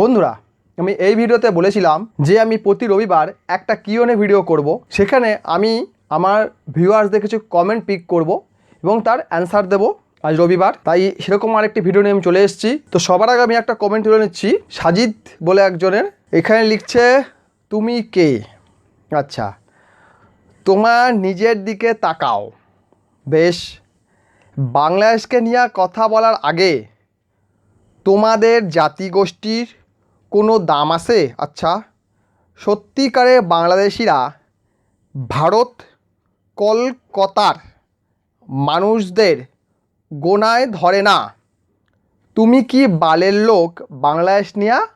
বন্ধুরা, আমি এই ভিডিওতে বলেছিলাম যে আমি প্রতি রবিবার একটা কিওনে ভিডিও করব। সেখানে আমি আমার ভিউয়ার্সদের কিছু কমেন্ট পিক করব এবং তার অ্যান্সার দেব আজ রবিবার। তাই সেরকম আরেকটি ভিডিও নিয়ে আমি চলে এসেছি। তো সবার আগে আমি একটা কমেন্ট তুলে নিচ্ছি। সাজিদ বলে একজনের। এখানে লিখছে, তুমি কে? আচ্ছা। তোমার নিজের দিকে তাকাও। বেশ। বাংলাদেশকে নিয়ে কথা বলার আগে তোমাদের জাতিগোষ্ঠীর কোনো দাম আছে? আচ্ছা সত্যিকারে বাংলাদেশিরা ভারত, কলকাতার মানুষদের গোনায় ধরে না। তুমি কি বালের লোক বাংলাদেশ নিয়ে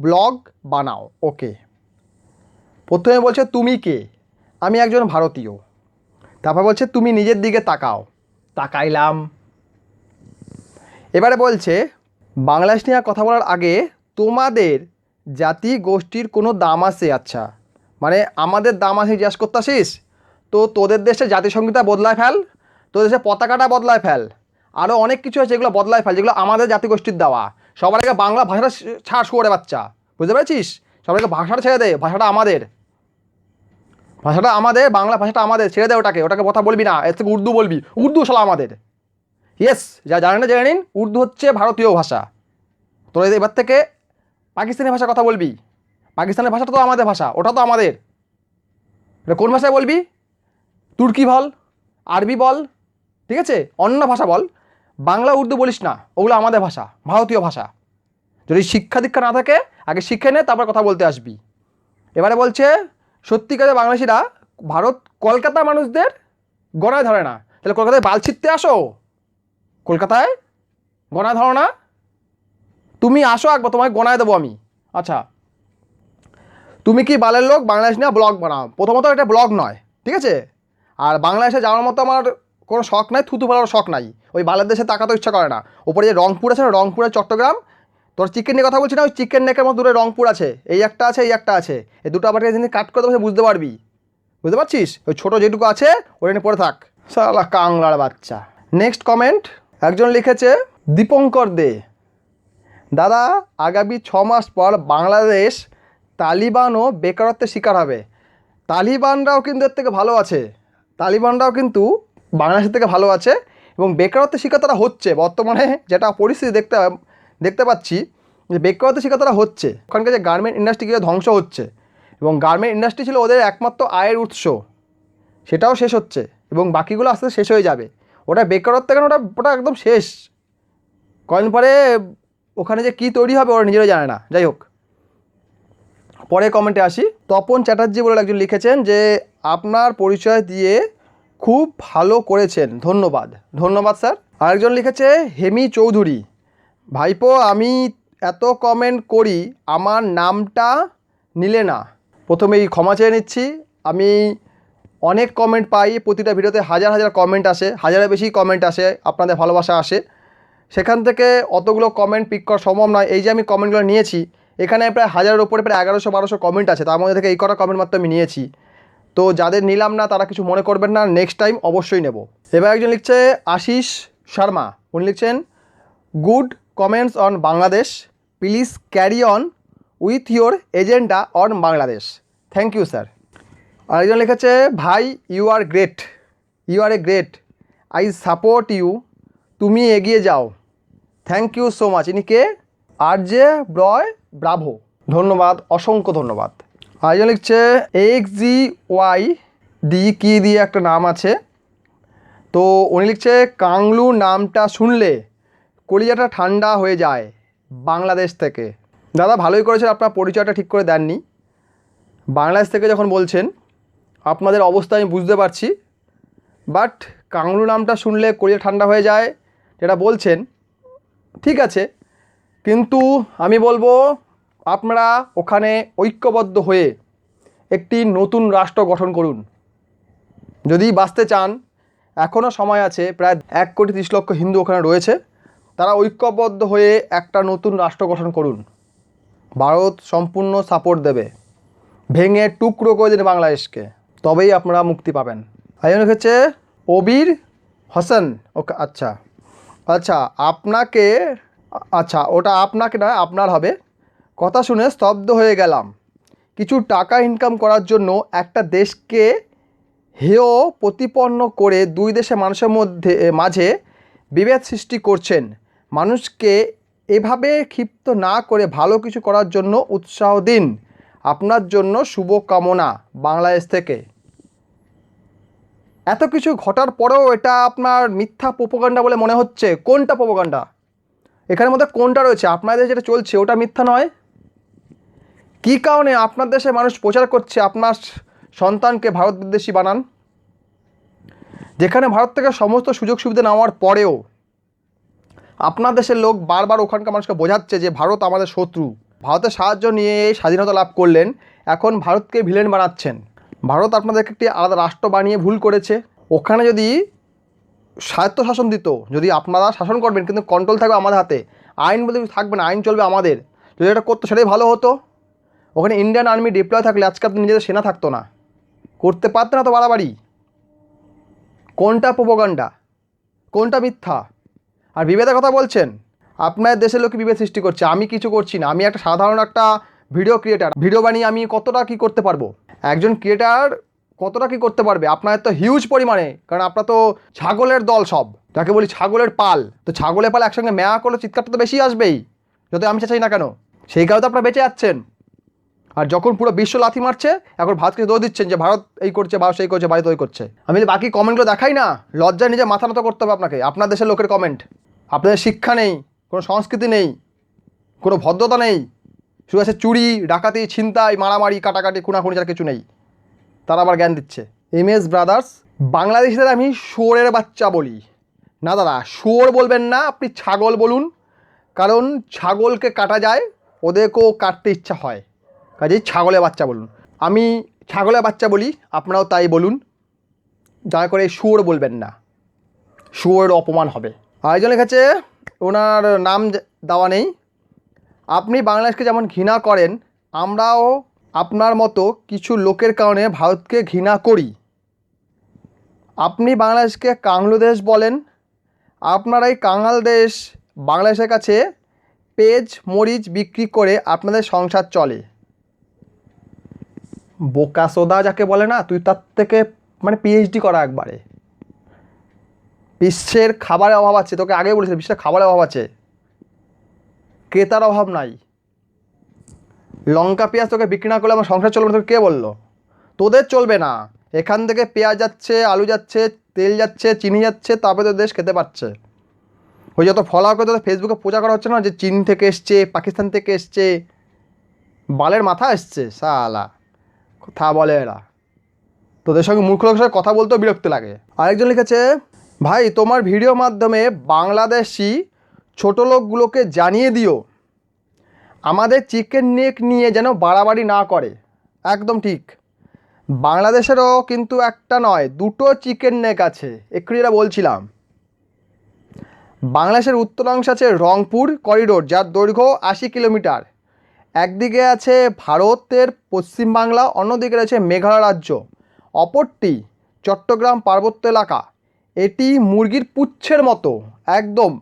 ব্লগ বানাও? ওকে। প্রথমে বলছে, তুমি কে? আমি একজন ভারতীয়। তারপর বলছে, তুমি নিজের দিকে তাকাও। তাকাইলাম। এবারে বলছে, বাংলাদেশ নিয়ে কথা বলার আগে তোমাদের জাতি গোষ্ঠীর কোনো দাম আছে? আচ্ছা। মানে আমাদের দাম আছে জিজ্ঞাসা করতেছিস তো তোদের দেশে জাতিসংহিতা বদলায় ফেল, তোদের দেশে পতাকাটা বদলায় ফেল আরও অনেক কিছু আছে যেগুলো বদলায় ফেল, যেগুলো আমাদের জাতিগোষ্ঠীর দেওয়া। সবার আগে বাংলা ভাষাটা ছাড় শুয়ে বাচ্চা, বুঝতে পেরেছিস? সবার আগে ভাষাটা ছেড়ে দে, ভাষাটা আমাদের। ভাষাটা আমাদের, বাংলা ভাষাটা আমাদের, ছেড়ে দে ওটাকে ওটাকে কথা বলবি না, এর থেকে উর্দু বলবি, উর্দু শালা আমাদের। ইয়েস যা জানেন না জেনে নিন, উর্দু হচ্ছে ভারতীয় ভাষা। তোরা এবার থেকে পাকিস্তানি ভাষা কথা বলবি? পাকিস্তানের ভাষাটা তো আমাদের ভাষা, ওটা তো আমাদের। এটা কোন ভাষায় বলবি? তুর্কি বল, আরবি বল, ঠিক আছে? অন্য ভাষা বল। বাংলা, উর্দু বলিস না, ওগুলো আমাদের ভাষা, ভারতীয় ভাষা। যদি শিক্ষা দীক্ষা না থাকে, আগে শিখে নে, তারপর কথা বলতে আসবি। এবারে বলছে সত্যিকারে বাংলাদেশিরা ভারত কলকাতার মানুষদের গণায় ধরে না। তাহলে কলকাতায় বাল ছিটতে আসো? কলকাতায় গণায় ধরো না। তুমি আসো একবার তোমায় গণায় দেবো আমি। আচ্ছা। তুমি কি বালের লোক? বাংলাদেশ নিয়ে ব্লগ বানাও। প্রথমত এটা ব্লগ নয়, ঠিক আছে? আর বাংলাদেশে যাওয়ার মতো আমার কোনো শখ নাই, থুতু ফেলার শখ নাই। ওই বালের দেশে তাকাতে ইচ্ছা করে না। ওপরে যে রংপুর আছে না, রংপুরের চট্টগ্রাম, তোর চিকেন নিয়ে কথা বলছি না, ওই চিকেন নেকের মতো দূরে রংপুর আছে। এই একটা আছে, এই একটা আছে। এই দুটো আবার যদি কাট করে দেবো বুঝতে পারবি। বুঝতে পারছিস? ওই ছোটো যেটুকু আছে ওটা নিয়ে পড়ে থাক। সালা কাংলার বাচ্চা। নেক্সট কমেন্ট একজন লিখেছে, দীপঙ্কর দে। দাদা, আগামী ছ মাস পর বাংলাদেশ তালিবানও বেকারত্বের শিকার হবে। তালিবানরাও কিন্তু এর থেকে ভালো আছে। তালিবানরাও কিন্তু বাংলাদেশের থেকে ভালো আছে এবং বেকারত্বের শিকার তারা হচ্ছে। বর্তমানে যেটা পরিস্থিতি দেখতে দেখতে পাচ্ছি যে বেকারত্বের শিকার তারা হচ্ছে। ওখানকার যে গার্মেন্ট ইন্ডাস্ট্রি কিন্তু ধ্বংস হচ্ছে এবং গার্মেন্ট ইন্ডাস্ট্রি ছিল ওদের একমাত্র আয়ের উৎস। সেটাও শেষ হচ্ছে এবং বাকিগুলো আস্তে আস্তে শেষ হয়ে যাবে। ওটা বেকারত্ব কেন ওটা ওটা একদম শেষ। কয়েন পরে ওখানে যে কী তৈরি হবে ওরা নিজেরাই জানে না। যাই হোক। পরে কমেন্টে আসি। তপন চ্যাটার্জি বলে একজন লিখেছেন যে, আপনার পরিচয় দিয়ে খুব ভালো করেছেন। ধন্যবাদ। ধন্যবাদ, স্যার। আরেকজন লিখেছে, হেমি চৌধুরী, ভাইপো, আমি এত কমেন্ট করি, আমার নামটা নিলে না। প্রথমেই ক্ষমা চেয়ে নিচ্ছি। আমি অনেক কমেন্ট পাই, প্রতিটা ভিডিওতে হাজার হাজার কমেন্ট আসে, হাজারের বেশি কমেন্ট আসে, আপনাদের ভালোবাসা আসে। সেখান থেকে অতগুলো কমেন্ট পিক করা সম্ভব নয়। এই যে আমি কমেন্টগুলো নিয়েছি, এখানে প্রায় হাজারের উপরে প্রায় এগারোশো, বারোশো কমেন্ট আছে। তার মধ্যে থেকে এই কটা কমেন্ট মাত্র আমি নিয়েছি। তো যাদের নিলাম না, তারা কিছু মনে করবেন না। নেক্সট টাইম অবশ্যই নেব। এবার একজন লিখছে আশিস শর্মা। উনি লিখছেন good comments on Bangladesh please carry on with your agenda on Bangladesh thank you sir আরেকজন লিখেছে, ভাই you are great you are a great I support you তুমি এগিয়ে যাও। থ্যাংক ইউ সো মাচ ইনি কে? আর জে ব্রয় ব্রাভো ধন্যবাদ, অসংখ্য ধন্যবাদ। আর আরেকজন লিখছে এক্স জি ওয়াই ডি কি দিয়ে একটা নাম আছে? তো উনি লিখছে, কাংলু নামটা শুনলে কলিজাটা ঠান্ডা হয়ে যায় বাংলাদেশ থেকে। দাদা, ভালোই করেছেন, আপনার পরিচয়টা ঠিক করে দেননি। বাংলাদেশ থেকে যখন বলছেন, আপনাদের অবস্থা আমি বুঝতে পারছি, বাট কাংলু নামটা শুনলে কলিজা ঠান্ডা হয়ে যায়, যেটা বলছেন ঠিক আছে, কিন্তু আমি বলব আপনারা ওখানে ঐক্যবদ্ধ হয়ে একটি নতুন রাষ্ট্র গঠন করুন। যদি বাঁচতে চান এখনও সময় আছে, প্রায় এক কোটি তিরিশ লক্ষ হিন্দু ওখানে রয়েছে, তারা ঐক্যবদ্ধ হয়ে একটা নতুন রাষ্ট্র গঠন করুন। ভারত সম্পূর্ণ সাপোর্ট দেবে। ভেঙে টুকরো করে দিন বাংলাদেশকে, তবেই আপনারা মুক্তি পাবেন। আইন হচ্ছে অবির হোসেন, ওকে আচ্ছা। আচ্ছা আপনাকে আচ্ছা ওটা আপনাকে নয় আপনার হবে। কথা শুনে স্তব্ধ হয়ে গেলাম। কিছু টাকা ইনকাম করার জন্য একটা দেশকে হেয় প্রতিপন্ন করে দুই দেশের মানুষের মধ্যে মাঝে বিভেদ সৃষ্টি করছেন। মানুষকে এভাবে ক্ষিপ্ত না করে ভালো কিছু করার জন্য উৎসাহ দিন। আপনার জন্য শুভকামনা বাংলাদেশ থেকে। এত কিছু ঘটার পরেও এটা আপনার মিথ্যা প্রোপোগান্ডা বলে মনে হচ্ছে। কোনটা প্রোপোগান্ডা? এখানের মধ্যে কোনটা রয়েছে? আপনাদের যেটা চলছে, ওটা মিথ্যা নয়। কী কারণে আপনার দেশে মানুষ প্রচার করছে? আপনার সন্তানকে ভারত বিদ্বেষী বানান। যেখানে ভারত থেকে সমস্ত সুযোগ সুবিধা নেওয়ার পরেও আপনার দেশের লোক বারবার ওখানকার মানুষকে বোঝাচ্ছে যে ভারত আমাদের শত্রু। ভারতের সাহায্য নিয়ে স্বাধীনতা লাভ করলেন। এখন ভারতকে ভিলেন বানাচ্ছেন। ভারত আপনাদেরকে একটি আলাদা রাষ্ট্র বানিয়ে ভুল করেছে। ওখানে যদি স্বায়ত্ত শাসন দিত, যদি আপনারা শাসন করবেন, কিন্তু কন্ট্রোল থাকবে আমাদের হাতে, আইন বলে থাকবে না, আইন চলবে আমাদের। যদি এটা করতো, সেটাই ভালো হতো। ওখানে ইন্ডিয়ান আর্মি ডিপ্লয় থাকলে আজকে আপনি নিজেদের সেনা থাকতো না। করতে পারতেন না তো বাড়াবাড়ি। কোনটা প্রোপোগান্ডা কোনটা মিথ্যা? আর বিভেদের কথা বলছেন? আপনার দেশের লোকে বিভেদ সৃষ্টি করছে। আমি কিছু করছি না। আমি একটা সাধারণ একটা ভিডিও ক্রিয়েটার ভিডিও বানিয়ে আমি কতটা কি করতে পারব? একজন ক্রিয়েটার কতটা কি করতে পারবে? আপনার তো হিউজ পরিমাণে, কারণ আপনার তো ছাগলের দল সব। যাকে বলি ছাগলের পাল। তো ছাগলের পাল একসঙ্গে মেয়া করলে চিৎকারটা তো বেশি আসবেই যত আমি চাই না কেন। সেই কারণে তো আপনারা বেঁচে যাচ্ছেন। আর যখন পুরো বিশ্ব লাথি মারছে, এখন ভারতকে দোষ দিচ্ছেন যে ভারত এই করছে, ভারত সেই করছে, ভারত ওই করছে। আমি যদি বাকি কমেন্টগুলো দেখাই না লজ্জায় নিজে মাথা নত করতে হবে আপনাকে। আপনার দেশের লোকের কমেন্ট আপনাদের শিক্ষা নেই, কোনো সংস্কৃতি নেই, কোনো ভদ্রতা নেই। শুধু আছে চুরি, ডাকাতি, ছিনতাই, মারামারি, কাটাকাটি, খুনাখুনি যার কিছু নেই। তারা আবার জ্ঞান দিচ্ছে। এম এস ব্রাদার্স, বাংলাদেশিদের আমি শুয়োরের বাচ্চা বলি। না দাদা, শুয়োর বলবেন না, আপনি ছাগল বলুন। কারণ ছাগলকে কাটা যায়, ওদেরকেও কাটতে ইচ্ছা হয়। কাজেই ছাগলের বাচ্চা বলুন। আমি ছাগলের বাচ্চা বলি, আপনারাও তাই বলুন। দয়া করে শুয়োর বলবেন না। শুয়োর অপমান হবে। আরেকজন লিখেছে, ওনার নাম দেওয়া নেই। আপনি বাংলাদেশকে যেমন ঘৃণা করেন, আমরাও আপনার মতো কিছু লোকের কারণে ভারতকে ঘৃণা করি। আপনি বাংলাদেশকে কাংলো দেশ বলেন, আপনার এই কাঙাল দেশ বাংলাদেশের কাছে পেজ মরিচ বিক্রি করে আপনাদের সংসার চলে। বোকা সোদা যাকে বলে না, তুই তার থেকে মানে পিএইচডি করা একবারে। বিশ্বের খাবারের অভাব আছে, তোকে আগে বলেছিল বিশ্বের খাবারের অভাব আছে। ক্রেতার অভাব নাই। লঙ্কা, পেঁয়াজ তোকে বিক্রি না করলে আমার সংসার চলবে না, তোকে কে বলল? তোদের চলবে না। এখান থেকে পেঁয়াজ যাচ্ছে, আলু যাচ্ছে, তেল যাচ্ছে, চিনি যাচ্ছে, তারপরে তো দেশ খেতে পারছে। ওই যত ফলোয়ার করে তোদের ফেসবুকে পূজা করা হচ্ছে না, যে চীন থেকে এসছে, পাকিস্তান থেকে এসছে, বালের মাথা এসছে সালা কথা বলে এরা। তোদের সঙ্গে মূর্খ লোকের সঙ্গে কথা বলতেও বিরক্ত লাগে। আরেকজন লিখেছে, ভাই, তোমার ভিডিও মাধ্যমে বাংলাদেশি ছোট লোকগুলোকে জানিয়ে দিও। আমাদের চিকেন নেক নিয়ে যেন বাড়াবাড়ি না করে। একদম ঠিক। বাংলাদেশেরও কিন্তু একটা নয়, দুটো চিকেন নেক আছে একটু যেটা বলছিলাম। বাংলাদেশের উত্তরাংশ আছে রংপুর করিডোর, যার দৈর্ঘ্য আশি কিলোমিটার। একদিকে আছে ভারতের পশ্চিমবাংলা, অন্যদিকে রয়েছে মেঘালয় রাজ্য। অপরটি চট্টগ্রাম পার্বত্য এলাকা। এটি মুরগির পুচ্ছের মতো, একদম।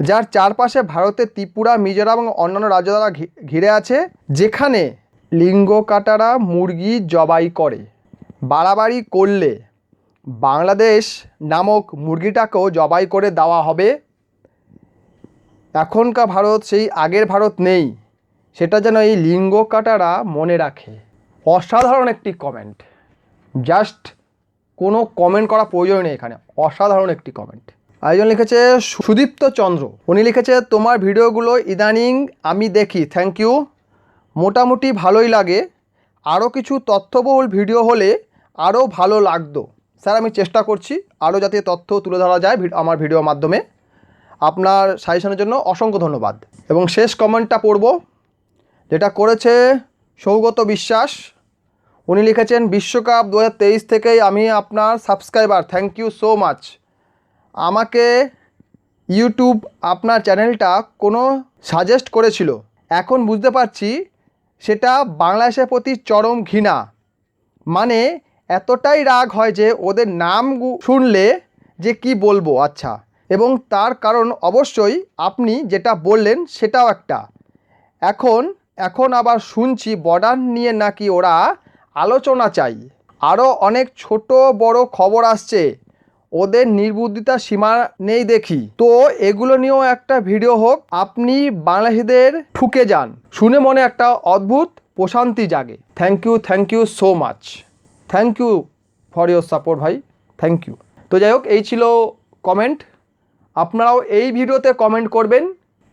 যার চারপাশে ভারতের ত্রিপুরা, মিজোরাম এবং অন্যান্য রাজ্য দ্বারা ঘিরে আছে, যেখানে লিঙ্গ কাটারা মুরগি জবাই করে। বাড়াবাড়ি করলে বাংলাদেশ নামক মুরগিটাকেও জবাই করে দেওয়া হবে। এখনকার ভারত সেই আগের ভারত নেই। সেটা যেন এই লিঙ্গ কাটারা মনে রাখে। অসাধারণ একটি কমেন্ট জাস্ট কোনো কমেন্ট করা প্রয়োজন নেই এখানে। অসাধারণ একটি কমেন্ট আরেকজন লিখেছে সুদীপ্ত চন্দ্র। উনি লিখেছে, তোমার ভিডিওগুলো ইদানিং আমি দেখি থ্যাংক ইউ মোটামুটি ভালোই লাগে। আরও কিছু তথ্যবহুল ভিডিও হলে আরও ভালো লাগতো। স্যার, আমি চেষ্টা করছি আরও যাতে তথ্য তুলে ধরা যায় আমার ভিডিওর মাধ্যমে। আপনার সাজেশনের জন্য অসংখ্য ধন্যবাদ। এবং শেষ কমেন্টটা পড়ব, যেটা করেছে সৌগত বিশ্বাস। উনি লিখেছেন, বিশ্বকাপ দু হাজার তেইশ থেকেই আমি আপনার subscriber thank you so much আমাকে ইউটিউব আপনার চ্যানেলটা কোনো সাজেস্ট করেছিল। এখন বুঝতে পারছি সেটা বাংলাদেশের প্রতি চরম ঘৃণা। মানে এতটাই রাগ হয় যে ওদের নাম শুনলে যে কি বলব আচ্ছা। এবং তার কারণ অবশ্যই আপনি যেটা বললেন সেটাও একটা। এখন এখন আবার শুনছি বর্ডার নিয়ে নাকি ওরা আলোচনা চাই। আরও অনেক ছোট বড় খবর আসছে। ওদের নির্বুদ্ধিতার সীমা নেই দেখি। তো এগুলো নিয়েও একটা ভিডিও হোক, আপনি বাংলাদেশিদের ঠুকে যান। শুনে মনে একটা অদ্ভুত প্রশান্তি জাগে। Thank you thank you so much thank you for your support ভাই। থ্যাংক ইউ তো যাই হোক, এই ছিল কমেন্ট আপনারাও এই ভিডিওতে কমেন্ট করবেন।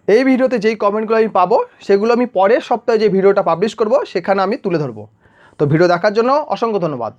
এই ভিডিওতে যেই কমেন্টগুলো আমি পাবো, সেগুলো আমি পরের সপ্তাহে যে ভিডিওটা পাবলিশ করব, সেখানে আমি তুলে ধরবো। তো ভিডিও দেখার জন্য অসংখ্য ধন্যবাদ।